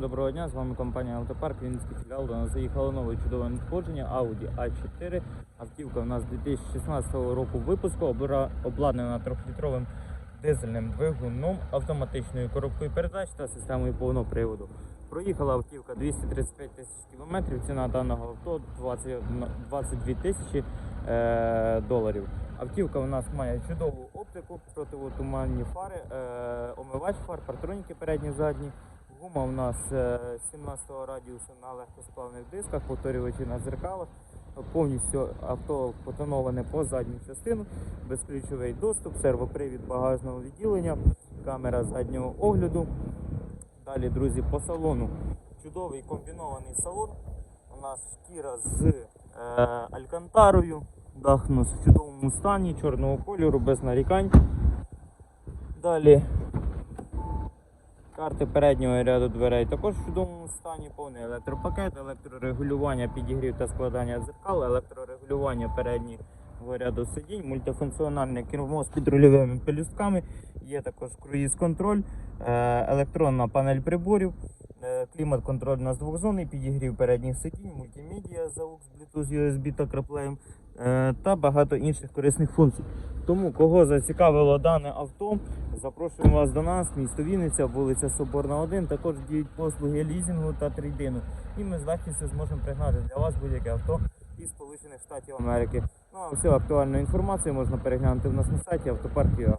Доброго дня, з вами компанія Автопарк, Вінницький філіал. До нас заїхало нове чудове надходження Audi A4. Автівка у нас 2016 року випуску, обладнана 3-літровим дизельним двигуном, автоматичною коробкою передач та системою повного приводу. Проїхала автівка 235 тисяч кілометрів, ціна даного авто 20, 22 тисячі е, доларів. Автівка у нас має чудову оптику, противотуманні фари, е, омивач фар, партроніки передні задні. Гума у нас е, 17-го радіусу на легкосплавних дисках, повторювачі на зеркалах. Повністю авто потоноване по задню частину, безключовий доступ, сервопривід багажного відділення, камера заднього огляду. Далі, друзі, по салону. Чудовий комбінований салон. У нас шкіра з е, алькантарою. Дах у в чудовому стані, чорного кольору, без нарікань. Далі Карти переднього ряду дверей також в чудовому стані, повний електропакет, електрорегулювання, підігрів та складання дзеркал, електрорегулювання переднього ряду сидінь, мультифункціональне кермо з підрульовими пелюстками, є також круїз-контроль, е, електронна панель приборів, е, клімат-контроль на двохзонний, підігрів передніх сидінь, мультимедіа, AUX, Bluetooth, USB та CarPlay е, та багато інших корисних функцій. Тому кого зацікавило дане авто, Запрошуємо вас до нас, місто Вінниця, вулиця Соборна 1. Також діють послуги лізінгу та трейдину. І ми з легкістю зможемо пригнати для вас будь-яке авто із Сполучених Штатів Америки. Ну а всю актуальну інформацію можна переглянути в нас на сайті автопарк.ua.